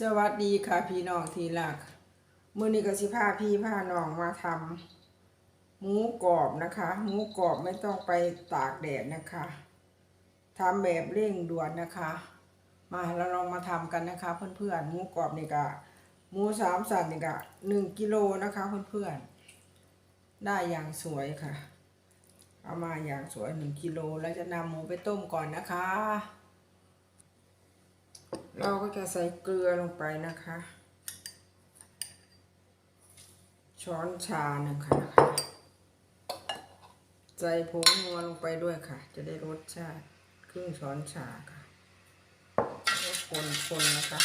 สวัสดีค่ะพี่น้องที่รักมือนี้ก็สิพาพี่พาน้องมาทำหมูกรอบนะคะหมูกรอบไม่ต้องไปตากแดดนะคะทำแบบเร่งด่วนนะคะ มาเราลองมาทำกันนะคะ เพื่อนๆหมูกรอบนี่ก็หมูสามสันนี่ก็หนึ่งกิโลนะคะเพื่อนๆได้อย่างสวยค่ะ เอามาอย่างสวยหนึ่งกิโลแล้วจะนำหมูไปต้มก่อนนะคะ เราก็จะใส่เกลือลงไปนะคะ ช้อนชาหนึ่งค่ะนะคะใส่ผงนัวลงไปด้วยค่ะ จะได้รสชาติครึ่งช้อนชาค่ะแล้วคนคนนะคะ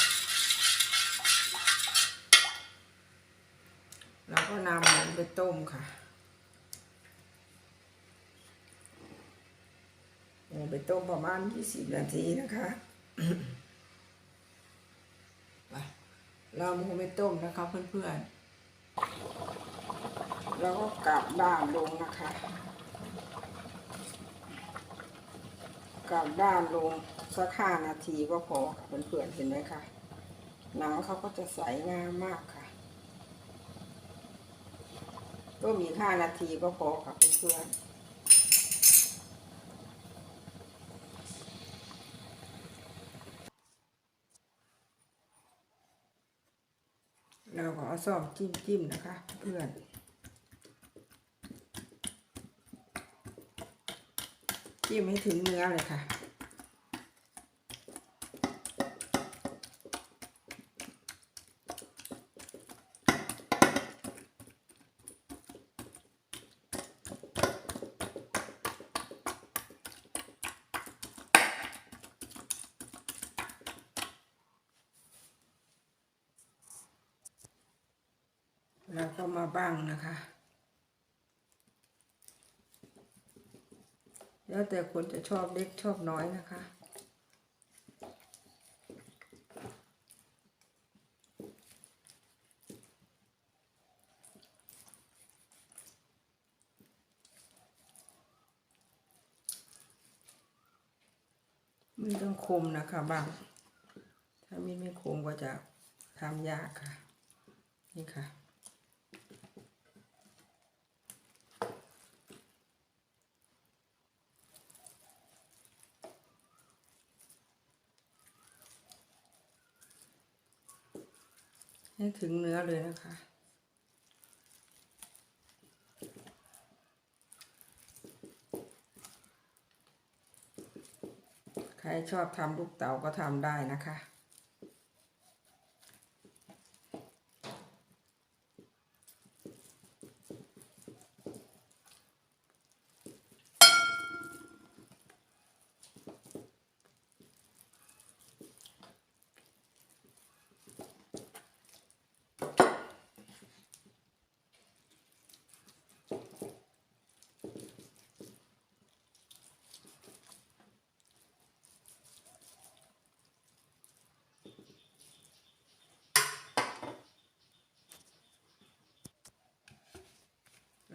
แล้วก็นำมันไปต้มค่ะไปต้มประมาณ 20 นาทีนะคะ ไป เราหมูไปต้มนะคะเพื่อนๆ แล้วก็กลับด้านลงนะคะ กลับด้านลงสักห้านาทีก็พอเพื่อนๆเห็นไหมคะหนังเขาก็จะใสงามมากค่ะต้มอีกห้านาทีก็พอค่ะเพื่อนๆ เราก็เอาซองจิ้มจิ้มๆนะคะ เพื่อนจิ้มให้ถึงเนื้อเลยค่ะ แล้วก็มาบ้างนะคะ แล้วแต่คนจะชอบเล็กชอบน้อยนะคะไม่ต้องคมนะคะบาง ถ้ามีไม่คมก็จะทำยากค่ะ นี่ค่ะ ให้ถึงเนื้อเลยนะคะ ใครชอบทำลูกเต๋าก็ทำได้นะคะ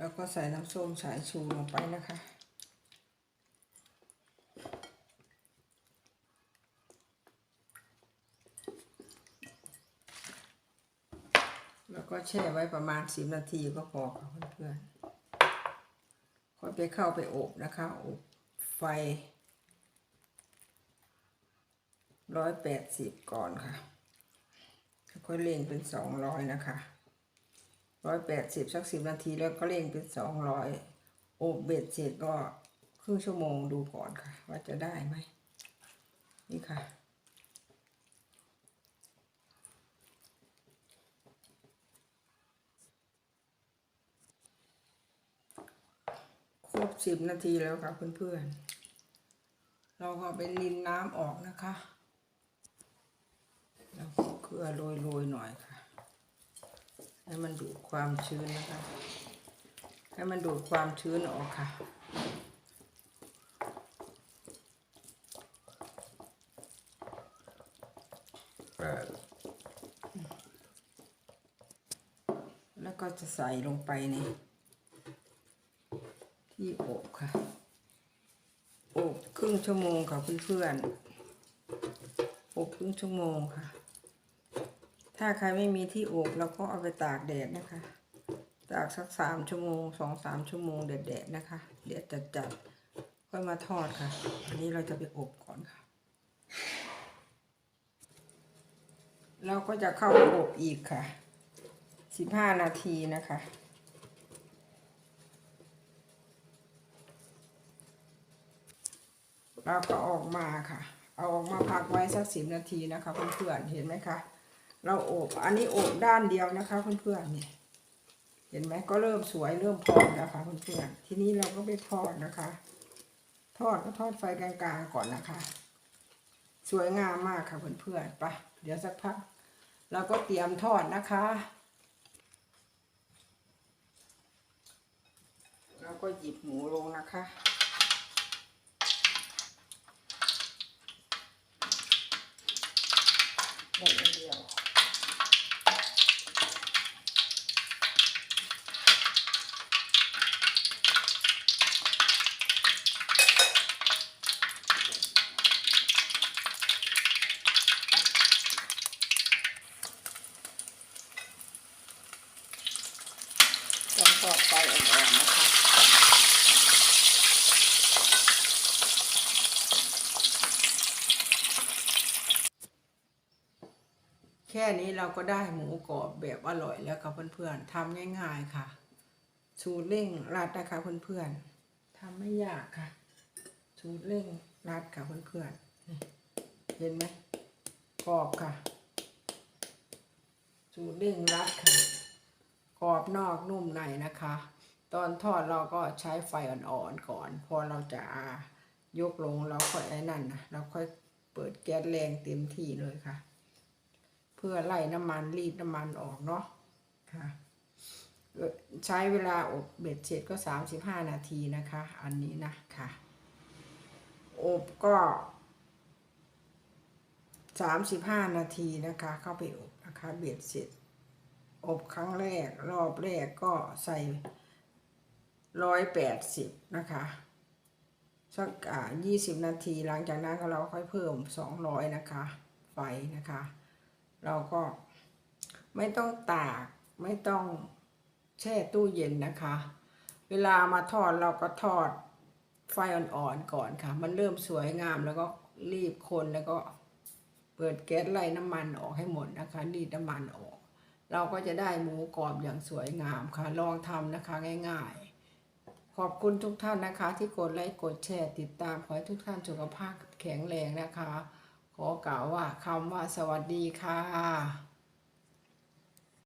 แล้วก็ใส่น้ำส้มสายชูลงไปนะคะ แล้วก็แช่ไว้ประมาณสิบนาทีก็พอค่ะเพื่อนๆค่อยไปเข้าไปอบนะคะอบไฟร้อยแปดสิบก่อนค่ะค่อยเร่งเป็นสองร้อยนะคะ ร้อยแปดสิบสักสิบนาทีแล้วก็เร่งเป็นสองร้อยอบเบ็ดเสร็จก็ครึ่งชั่วโมงดูก่อนค่ะ ว่าจะได้ไหมนี่ค่ะ ครบสิบนาทีแล้วค่ะเพื่อนๆ เราก็ไปรินน้ำออกนะคะ แล้วก็เกลือโรยๆหน่อยค่ะ ให้มันดูดความชื้นนะคะ ให้มันดูดความชื้นออกค่ะ แล้วก็จะใส่ลงไปในที่อบค่ะ อบครึ่งชั่วโมงค่ะเพื่อนๆอบครึ่งชั่วโมงค่ะ ถ้าใครไม่มีที่อบเราก็เอาไปตากแดดนะคะ ตากสักสามชั่วโมงสองสามชั่วโมงแดดๆนะคะ เดี๋ยวจัดจัดๆค่อยมาทอดค่ะ อันนี้เราจะไปอบก่อนค่ะ เราก็จะเข้าไปอบอีกค่ะสิบห้านาทีนะคะเราก็ออกมาค่ะ เอาออกมาพักไว้สักสิบนาทีนะคะเพื่อนๆเห็นไหมคะ เราอบอันนี้อบด้านเดียวนะคะเพื่อนๆนี่เห็นไหมก็เริ่มสวยเริ่มพองนะคะเพื่อนๆทีนี้เราก็ไปทอดนะคะ ทอดก็ทอดไฟกลางๆก่อนนะคะ สวยงามมากค่ะเพื่อนๆไปเดี๋ยวสักพักเราก็เตรียมทอดนะคะเราก็หยิบหมูลงนะคะได้อันเดียว ต้องทอดไฟอ่อนๆนะคะแค่นี้เราก็ได้หมูกรอบแบบอร่อยแล้วค่ะเพื่อนๆทำง่ายๆค่ะ สูตรเร่งรัดนะคะเพื่อนๆทำไม่ยากค่ะ สูตรเร่งรัดค่ะเพื่อนๆเห็นไหมกรอบค่ะ สูตรเร่งรัดค่ะ กรอบนอกนุ่มในนะคะ ตอนทอดเราก็ใช้ไฟอ่อนๆก่อน พอเราจะยกลงเราค่อยไอ้นั่นนะเราค่อยเปิดแก๊สแรงเต็มที่เลยค่ะ เพื่อไล่น้ำมันรีดน้ำมันออกเนาะค่ะใช้เวลาอบเบ็ดเสร็จก็สามสิบห้านาทีนะคะ อันนี้นะค่ะ อบก็สามสิบห้านาทีนะคะ เข้าไปอบนะคะ เบ็ดเสร็จ อบครั้งแรกรอบแรกก็ใส่ร้อยแปดสิบนะคะสักอ่ายี่สิบนาทีหลังจากนั้นก็เราค่อยเพิ่มสองร้อยนะคะ ไฟนะคะ เราก็ไม่ต้องตากไม่ต้องแช่ตู้เย็นนะคะ เวลามาทอดเราก็ทอดไฟอ่อนๆก่อนค่ะ มันเริ่มสวยงามแล้วก็รีบคนแล้วก็เปิดแก๊สไล่น้ำมันออกให้หมดนะคะรีดน้ำมันออก เราก็จะได้หมูกรอบอย่างสวยงามค่ะ ลองทำนะคะง่าย ๆ ขอบคุณทุกท่านนะคะ ที่กดไลค์กดแชร์ติดตามขอให้ทุกท่านสุขภาพแข็งแรงนะคะ ขอกล่าวว่าคำว่าสวัสดีค่ะ